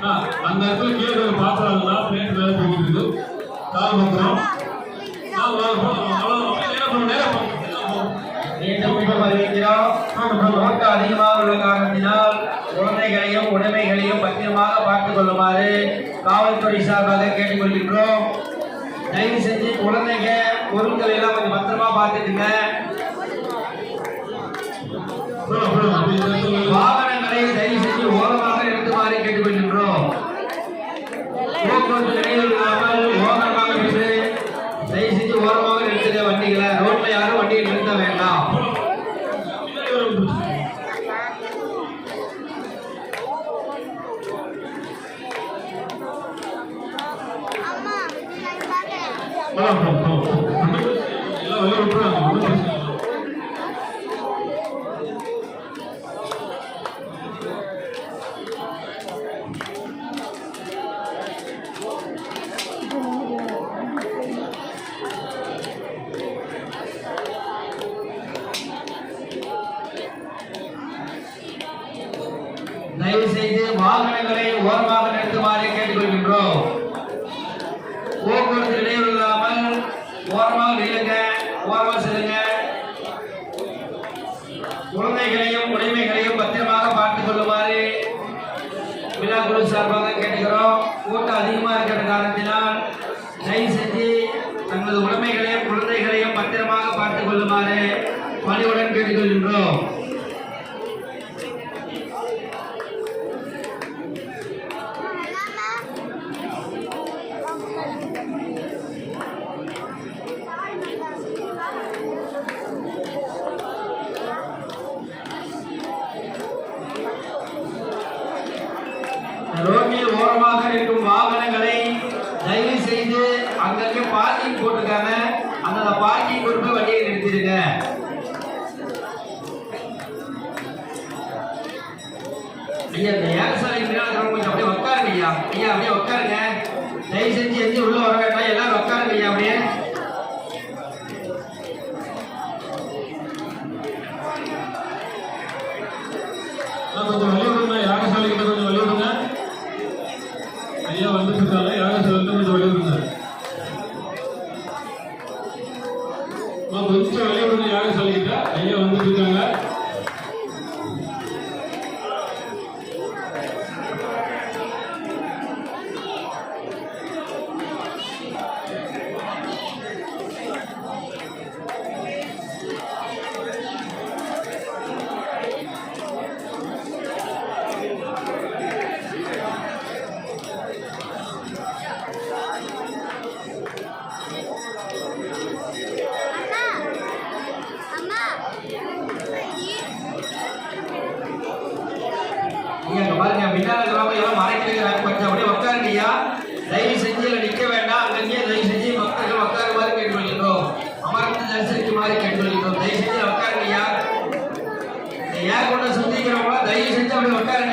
ஆ, அந்த இடத்துல கீழே பாத்திரம் பிளேட் மேல தூக்கிட்டு கால் பத்திரம் அதிகமாக உள்ள காரணத்தினால் குழந்தைகளையும் உடைமைகளையும் பத்திரமாக பார்த்துக் கொள்ளுமாறு காவல்துறை சார்பாக கேட்டுக்கொள்கின்றோம். தயவு செஞ்சு குழந்தைங்க பொருட்கள் எல்லாம் கொஞ்சம் பத்திரமா பார்த்துக்குங்க போலாம், போலாம். அப்படி இந்த இடத்துல வாகனங்களை தயவு செஞ்சு ஓரமாக நிறுத்துமாறு கேட்டுக்கொள்கின்றோம் போக்குவரத்து இடையூறு இல்லாமல் ஓரமாக நின்று தயவு செஞ்சு ஓரமாக நிறுத்துங்க வண்டிகளை ரோட்ல யாரும் வண்டியை நிறுத்த வேண்டாம் பின்னாடி வர முடிச்சு. போலாம், போலாம், போலாம். எல்லாம் வெளிய விட்டுறாங்க, ஒண்ணும் பிரச்சனை இல்லை. தயவு செய்து வாகனங்களை ஓரமாக நிறுத்துமாறு கேட்டுக்கொள்கின்றோம். குழந்தைகளையும் உடைமைகளையும் பத்திரமாக பார்த்துக் கொள்ளுமாறு விழா குழு சார்பாக கேட்டுக்கிறோம். கூட்டம் அதிகமாக இருக்கிற காரணத்தினால் தயவு செஞ்சு தங்களது உடைமைகளையும் குழந்தைகளையும் பத்திரமாக பார்த்துக் கொள்ளுமாறு பணிவுடன் கேட்டுக்கொள்கின்றோம். ரோட்டில் ஓரமாக இருக்கும் வாகனங்களை தயவு செய்து அங்கங்கே பார்க்கிங் போட்டிருக்காங்க. அந்த பார்க்கிங் கொண்டு போய் வண்டியை நிறுத்திடுங்க. ஐயா இந்த ஏகசாலை பின்னால் கொஞ்சம் அப்படியே உட்காருங்க ஐயா. ஐயா அப்படியே உட்காருங்க தயவு செஞ்சு எந்த உள்ள வர வேண்டாம். எல்லாரும் உட்காருங்க ஐயா அப்படியே. கொஞ்சம் அம்மா, கொஞ்சம் வெளியே வந்து யாரும் கிட்ட ஐயா வந்துட்டு இருக்காங்க. பாருங்க பின்னால் இருக்கிறவங்க எல்லாம் மறைக்கிறாங்க